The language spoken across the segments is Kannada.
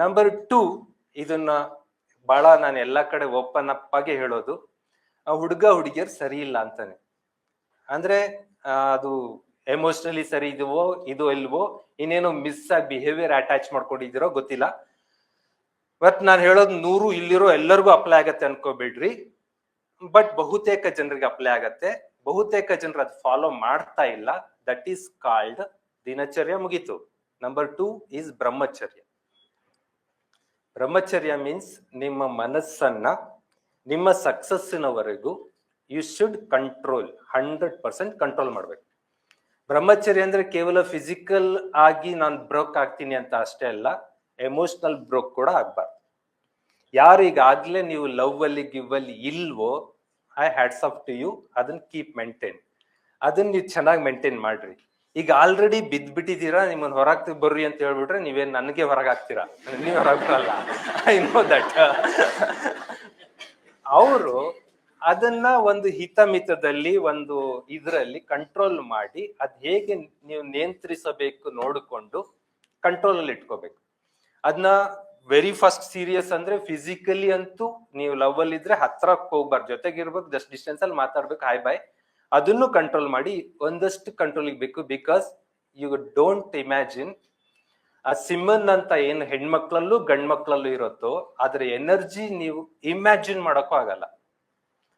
ನಂಬರ್ ಟೂ ಇದನ್ನ ಬಹಳ ನಾನು ಎಲ್ಲ ಕಡೆ ಓಪನ್ ಆಗಿ ಹೇಳೋದು ಹುಡುಗ ಹುಡುಗಿಯರು ಸರಿ ಇಲ್ಲ ಅಂತಾನೆ. ಅಂದ್ರೆ ಅದು ಎಮೋಷನಲಿ ಸರಿ ಇದವೋ, ಇದು ಇಲ್ವೋ, ಇನ್ನೇನೋ ಮಿಸ್ ಆಗಿ ಬಿಹೇವಿಯರ್ ಅಟ್ಯಾಚ್ ಮಾಡ್ಕೊಂಡಿದ್ದೀರೋ ಗೊತ್ತಿಲ್ಲ. ಬಟ್ ನಾನು ಹೇಳೋದು ನೂರು ಇಲ್ಲಿರೋ ಎಲ್ಲರಿಗೂ ಅಪ್ಲೈ ಆಗತ್ತೆ ಅನ್ಕೋಬೇಡ್ರಿ. ಬಟ್ ಬಹುತೇಕ ಜನರಿಗೆ ಅಪ್ಲೈ ಆಗತ್ತೆ. ಬಹುತೇಕ ಜನರು ಅದು ಫಾಲೋ ಮಾಡ್ತಾ ಇಲ್ಲ. ದಟ್ ಈಸ್ ಕಾಲ್ಡ್ ದಿನಚರ್ಯ ಮುಗೀತು. ನಂಬರ್ ಟೂ ಈಸ್ ಬ್ರಹ್ಮಚರ್ಯ. ಬ್ರಹ್ಮಚರ್ಯ ಮೀನ್ಸ್ ನಿಮ್ಮ ಮನಸ್ಸನ್ನ, ನಿಮ್ಮ ಸಕ್ಸಸ್ಸಿನವರೆಗೂ you should control hundred percent control ಮಾಡ್ಬೇಕು. ಬ್ರಹ್ಮಚರ್ಯ ಅಂದ್ರೆ ಕೇವಲ ಫಿಸಿಕಲ್ ಆಗಿ ನಾನು ಬ್ರೋಕ್ ಆಗ್ತೀನಿ ಅಂತ ಅಷ್ಟೇ ಅಲ್ಲ ಎಮೋಷನಲ್ ಬ್ರೋಕ್ ಕೂಡ ಆಗ್ಬಾರ್ದು. ಯಾರು ಈಗಾಗ್ಲೇ ನೀವು ಲವ್ ಅಲ್ಲಿ ಗಿವ್ ಅಲ್ಲಿ ಇಲ್ವೋ I hats off to you ಅದನ್ನ ಕೀಪ್ ಮೇಂಟೈನ್ ಅದನ್ನ ನೀವು ಚೆನ್ನಾಗಿ ಮೇಂಟೈನ್ ಮಾಡ್ರಿ. ಈಗ ಆಲ್ರೆಡಿ ಬಿದ್ದ್ಬಿಟ್ಟಿದ್ದೀರಾ ನಿಮ್ಮನ್ನ ಹೊರಗ್ ಬರ್ರಿ ಅಂತ ಹೇಳ್ಬಿಟ್ರೆ ನೀವೇನ್ ನನಗೆ ಹೊರಗ್ ಹಾಕ್ತೀರಾ ನೀವು ಹೊರಗ್ ಬರಲ್ಲ ಐ ನೋ ದಟ್ ಅವರು ಅದನ್ನ ಒಂದು ಹಿತಮಿತದಲ್ಲಿ, ಒಂದು ಇದರಲ್ಲಿ ಕಂಟ್ರೋಲ್ ಮಾಡಿ, ಅದ್ ಹೇಗೆ ನೀವು ನಿಯಂತ್ರಿಸಬೇಕು ನೋಡಿಕೊಂಡು ಕಂಟ್ರೋಲ್ ಅಲ್ಲಿ ಇಟ್ಕೋಬೇಕು. ಅದನ್ನ ವೆರಿ ಫಸ್ಟ್ ಸೀರಿಯಸ್ ಅಂದ್ರೆ ಫಿಸಿಕಲಿ ಅಂತೂ ನೀವು ಲವ್ ಅಲ್ಲಿ ಇದ್ರೆ ಹತ್ರಕ್ಕೆ ಹೋಗ್ಬಾರ್ದು. ಜೊತೆಗಿರ್ಬೇಕು ಜಸ್ಟ್ ಡಿಸ್ಟೆನ್ಸ್ ಅಲ್ಲಿ ಮಾತಾಡ್ಬೇಕು ಹಾಯ್ ಬಾಯ್ ಅದನ್ನು ಕಂಟ್ರೋಲ್ ಮಾಡಿ ಒಂದಷ್ಟು ಕಂಟ್ರೋಲ್ ಬೇಕು ಬಿಕಾಸ್ ಯು ಡೋಂಟ್ ಇಮ್ಯಾಜಿನ್ ಆ ಸಿಮ್ಮನ್ ಅಂತ ಏನು ಹೆಣ್ಮಕ್ಳಲ್ಲೂ ಗಂಡ್ಮಕ್ಳಲ್ಲೂ ಇರುತ್ತೋ, ಅದರ ಎನರ್ಜಿ ನೀವು ಇಮ್ಯಾಜಿನ್ ಮಾಡೋಕ್ಕೂ ಆಗಲ್ಲ.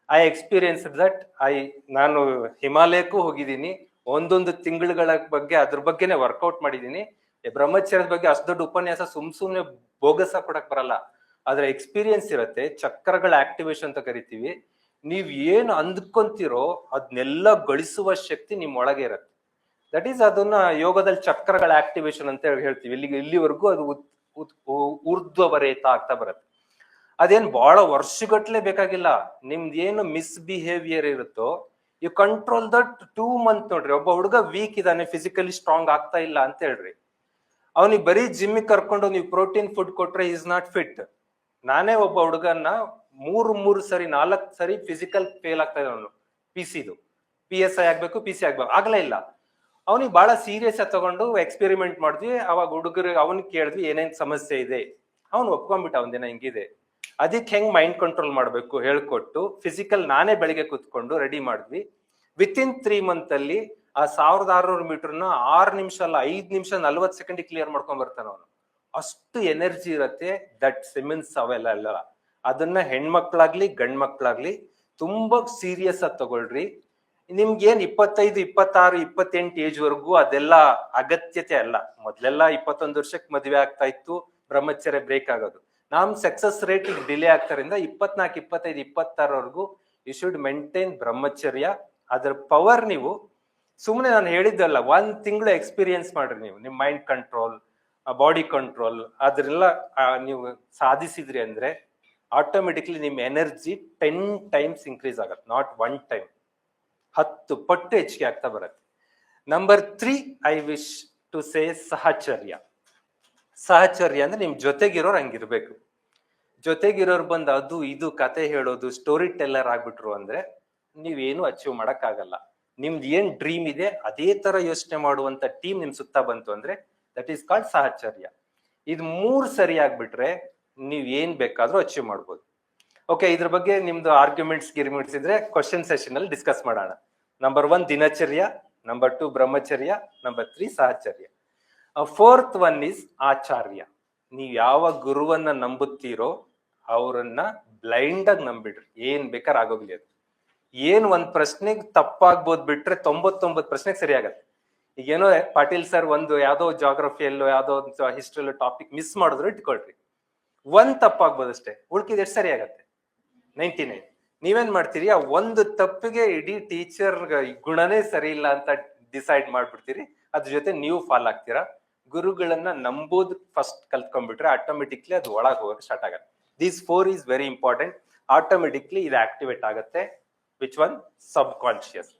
ಐ ಎಕ್ಸ್ಪೀರಿಯನ್ಸ್ ದಟ್ ಐ ನಾನು ಹಿಮಾಲಯಕ್ಕೂ ಹೋಗಿದ್ದೀನಿ. ಒಂದೊಂದು ತಿಂಗಳುಗಳ ಬಗ್ಗೆ, ಅದ್ರ ಬಗ್ಗೆನೆ ವರ್ಕೌಟ್ ಮಾಡಿದ್ದೀನಿ. ಬ್ರಹ್ಮಚರ್ಯದ ಬಗ್ಗೆ ಅಷ್ಟು ದೊಡ್ಡ ಉಪನ್ಯಾಸ ಸುಮ್ ಸುಮ್ನೆ ಬೋಗಸ ಕೊಡಕ್ ಬರಲ್ಲ. ಅದರ ಎಕ್ಸ್ಪೀರಿಯನ್ಸ್ ಇರುತ್ತೆ. ಚಕ್ರಗಳ ಆಕ್ಟಿವೇಶನ್ ಅಂತ ಕರಿತೀವಿ. ನೀವ್ ಏನು ಅಂದ್ಕೊಂತಿರೋ ಅದನ್ನೆಲ್ಲ ಗಳಿಸುವ ಶಕ್ತಿ ನಿಮ್ಮೊಳಗೆ ಇರುತ್ತೆ. ದಟ್ ಈಸ್ ಅದನ್ನ ಯೋಗದಲ್ಲಿ ಚಕ್ರಗಳ ಆಕ್ಟಿವೇಶನ್ ಅಂತ ಹೇಳಿ ಹೇಳ್ತೀವಿ. ಇಲ್ಲಿಗೆ ಇಲ್ಲಿವರೆಗೂ ಅದು ಉತ್- ಉತ್- ಊ- ಊರ್ಧ್ವವರೇತ ಆಗ್ತಾ ಬರುತ್ತೆ. ಅದೇನ್ ಬಹಳ ವರ್ಷಗಟ್ಲೆ ಬೇಕಾಗಿಲ್ಲ. ನಿಮ್ದು ಏನು ಮಿಸ್ಬಿಹೇವಿಯರ್ ಇರುತ್ತೋ you control that two month ನೋಡ್ರಿ. ಒಬ್ಬ ಹುಡುಗ ವೀಕ್ ಇದ್ದಾನೆ ಫಿಸಿಕಲಿ ಸ್ಟ್ರಾಂಗ್ ಆಗ್ತಾ ಇಲ್ಲ ಅಂತ ಹೇಳ್ರಿ. ಅವನಿಗೆ ಬರೀ ಜಿಮ್ಮಿಗೆ ಕರ್ಕೊಂಡು ನೀವು ಪ್ರೋಟೀನ್ ಫುಡ್ ಕೊಟ್ರೆ ಈಸ್ ನಾಟ್ ಫಿಟ್ ನಾನೇ ಒಬ್ಬ ಹುಡುಗನ್ನ ಮೂರು ಮೂರು ಸರಿ, ನಾಲ್ಕು ಸರಿ ಫಿಸಿಕಲ್ ಫೇಲ್ ಆಗ್ತಾ ಅವನು. ಪಿ ಸಿದು ಪಿ ಎಸ್ ಐ ಆಗ್ಬೇಕು ಪಿ ಸಿ ಆಗ್ಬೇಕು. ಆಗ್ಲೇ ಇಲ್ಲ. ಅವನಿಗೆ ಬಹಳ ಸೀರಿಯಸ್ ಆಗಿ ತಗೊಂಡು ಎಕ್ಸ್ಪೆರಿಮೆಂಟ್ ಮಾಡಿದ್ವಿ. ಅವಾಗ ಹುಡುಗರಿಗೆ ಅವನಿಗೆ ಕೇಳಿದ್ವಿ, ಏನೇನ್ ಸಮಸ್ಯೆ ಇದೆ? ಅವ್ನು ಒಪ್ಕೊಂಡ್ಬಿಟ್ಟ ಒಂದಿನ ಹಿಂಗಿದೆ. ಅದಕ್ಕೆ ಹೆಂಗ್ ಮೈಂಡ್ ಕಂಟ್ರೋಲ್ ಮಾಡಬೇಕು ಹೇಳ್ಕೊಟ್ಟು ಫಿಸಿಕಲ್ ನಾನೇ ಬೆಳಿಗ್ಗೆ ಕುತ್ಕೊಂಡು ರೆಡಿ ಮಾಡಿದ್ವಿ. ವಿತ್ ಇನ್ ತ್ರೀ ಮಂತ್ ಅಲ್ಲಿ ಆ ಸಾವಿರದ ಆರ್ನೂರು ಮೀಟರ್ನ ಆರು ನಿಮಿಷ ಅಲ್ಲ, ಐದು ನಿಮಿಷ ನಲ್ವತ್ ಸೆಕೆಂಡ್ ಕ್ಲಿಯರ್ ಮಾಡ್ಕೊಂಡ್ ಬರ್ತಾನೆ ಅವನು. ಅಷ್ಟು ಎನರ್ಜಿ ಇರತ್ತೆ ದಟ್ ಸಿಮೆನ್ಸ್ ಅವೆಲ್ಲ ಅಲ್ಲ. ಅದನ್ನ ಹೆಣ್ಮಕ್ಳಾಗ್ಲಿ ಗಂಡ್ ಮಕ್ಳಾಗ್ಲಿ ತುಂಬಾ ಸೀರಿಯಸ್ ಆಗಿ ತಗೊಳ್ರಿ. ನಿಮ್ಗೆ ಏನ್ ಇಪ್ಪತ್ತೈದು, ಇಪ್ಪತ್ತಾರು, ಇಪ್ಪತ್ತೆಂಟು ಏಜ್ ವರೆಗೂ ಅದೆಲ್ಲ ಅಗತ್ಯತೆ ಅಲ್ಲ. ಮೊದ್ಲೆಲ್ಲ ಇಪ್ಪತ್ತೊಂದು ವರ್ಷಕ್ಕೆ ಮದುವೆ ಆಗ್ತಾ ಇತ್ತು, ಬ್ರಹ್ಮಚರ್ಯ ಬ್ರೇಕ್ ಆಗೋದು. ನಮ್ ಸಕ್ಸಸ್ ರೇಟ್ ಈಗ ಡಿಲೇ ಆಗ್ತಾರಿಂದ ಇಪ್ಪತ್ನಾಲ್ಕು ಇಪ್ಪತ್ತೈದು ಇಪ್ಪತ್ತಾರವರೆಗೂ ಯು ಶುಡ್ ಮೇಂಟೈನ್ ಬ್ರಹ್ಮಚರ್ಯ. ಅದ್ರ ಪವರ್ ನೀವು ಸುಮ್ಮನೆ ನಾನು ಹೇಳಿದ್ದಲ್ಲ, ಒಂದ್ ತಿಂಗಳು ಎಕ್ಸ್ಪೀರಿಯನ್ಸ್ ಮಾಡ್ರಿ ನೀವು. ನಿಮ್ ಮೈಂಡ್ ಕಂಟ್ರೋಲ್ ಬಾಡಿ ಕಂಟ್ರೋಲ್ ಅದ್ರೆಲ್ಲ ನೀವು ಸಾಧಿಸಿದ್ರಿ ಅಂದ್ರೆ ಆಟೋಮೆಟಿಕ್ಲಿ ನಿಮ್ಮ ಎನರ್ಜಿ ಟೆನ್ ಟೈಮ್ಸ್ ಇನ್ಕ್ರೀಸ್ ಆಗತ್ತೆ ನಾಟ್ ಒನ್ ಟೈಮ್ ಹತ್ತು ಪಟ್ಟು ಹೆಚ್ಚಿಗೆ ಆಗ್ತಾ ಬರುತ್ತೆ. Number three I wish to say ಸಹಚರ್ಯ. ಸಹಚರ್ಯ ಅಂದ್ರೆ ನಿಮ್ ಜೊತೆಗಿರೋರು ಹಂಗಿರ್ಬೇಕು. ಜೊತೆಗಿರೋರು ಬಂದು ಅದು ಇದು ಕತೆ ಹೇಳೋದು ಸ್ಟೋರಿ ಟೆಲ್ಲರ್ ಆಗ್ಬಿಟ್ರು ಅಂದ್ರೆ ನೀವೇನು ಅಚೀವ್ ಮಾಡಕ್ ಆಗಲ್ಲ ನಿಮ್ದು ಏನ್ ಡ್ರೀಮ್ ಇದೆ, ಅದೇ ತರ ಯೋಚನೆ ಮಾಡುವಂತ ಟೀಮ್ ನಿಮ್ ಸುತ್ತ ಬಂತು ಅಂದ್ರೆ ದಟ್ ಈಸ್ ಕಾಲ್ಡ್ ಸಹಚರ್ಯ. ಇದು ಮೂರ್ ಸರಿ ಆಗ್ಬಿಟ್ರೆ ನೀವ್ ಏನ್ ಬೇಕಾದ್ರೂ ಅಚೀವ್ ಮಾಡ್ಬೋದು. ಓಕೆ ಇದ್ರ ಬಗ್ಗೆ ನಿಮ್ದು ಆರ್ಗ್ಯುಮೆಂಟ್ಸ್ ಗಿರ್ಮೆಂಟ್ಸ್ ಇದ್ರೆ ಕ್ವಶನ್ ಸೆಷನ್ ಅಲ್ಲಿ ಡಿಸ್ಕಸ್ ಮಾಡೋಣ. ನಂಬರ್ ಒನ್ ದಿನಚರ್ಯ. ನಂಬರ್ ಟು ಬ್ರಹ್ಮಚರ್ಯ. ನಂಬರ್ ತ್ರೀ ಸಹಚರ್ಯ. ಫೋರ್ತ್ ಒನ್ ಇಸ್ ಆಚಾರ್ಯ. ನೀವು ಯಾವ ಗುರುವನ್ನ ನಂಬುತ್ತೀರೋ ಅವರನ್ನ ಬ್ಲೈಂಡ್ ಆಗಿ ನಂಬಿಡ್ರಿ. ಏನ್ ಬೇಕಾದ್ರೆ ಆಗೋಗ್ಲಿ ಅದು. ಏನ್ ಒಂದ್ ಪ್ರಶ್ನೆಗೆ ತಪ್ಪಾಗ್ಬೋದು ಬಿಟ್ರೆ ತೊಂಬತ್ತೊಂಬತ್ ಪ್ರಶ್ನೆಗೆ ಸರಿ ಆಗತ್ತೆ ಈಗೇನೋ ಪಾಟೀಲ್ ಸರ್ ಒಂದು ಯಾವ್ದೋ ಜಾಗ್ರಫಿಯಲ್ಲೋ ಯಾವ್ದೋ ಒಂದು ಹಿಸ್ಟ್ರಿಯಲ್ಲೋ ಟಾಪಿಕ್ ಮಿಸ್ ಮಾಡಿದ್ರು ಇಟ್ಕೊಳ್ರಿ. ಒಂದ್ ತಪ್ಪಾಗ್ಬೋದು ಅಷ್ಟೇ ಉಳ್ಕಿದ್ ಎಷ್ಟು ಸರಿ ಆಗತ್ತೆ? Ninety nine. ನೀವೇನ್ ಮಾಡ್ತೀರಿ? ಆ ಒಂದು ತಪ್ಪಿಗೆ ಇಡೀ ಟೀಚರ್ ಗುಣನೇ ಸರಿ ಇಲ್ಲ ಅಂತ ಡಿಸೈಡ್ ಮಾಡ್ಬಿಡ್ತೀರಿ. ಅದ್ರ ಜೊತೆ ನೀವು ಫಾಲ್ ಆಗ್ತೀರಾ. ಗುರುಗಳನ್ನ ನಂಬೋದು ಫಸ್ಟ್ ಕಲ್ತ್ಕೊಂಡ್ಬಿಟ್ರೆ ಆಟೋಮೆಟಿಕ್ಲಿ ಅದು ಒಳಗೆ ಹೋಗಕ್ಕೆ ಸ್ಟಾರ್ಟ್ ಆಗತ್ತೆ. These four is very important automatically ಇದು ಆಕ್ಟಿವೇಟ್ ಆಗುತ್ತೆ. Which one subconscious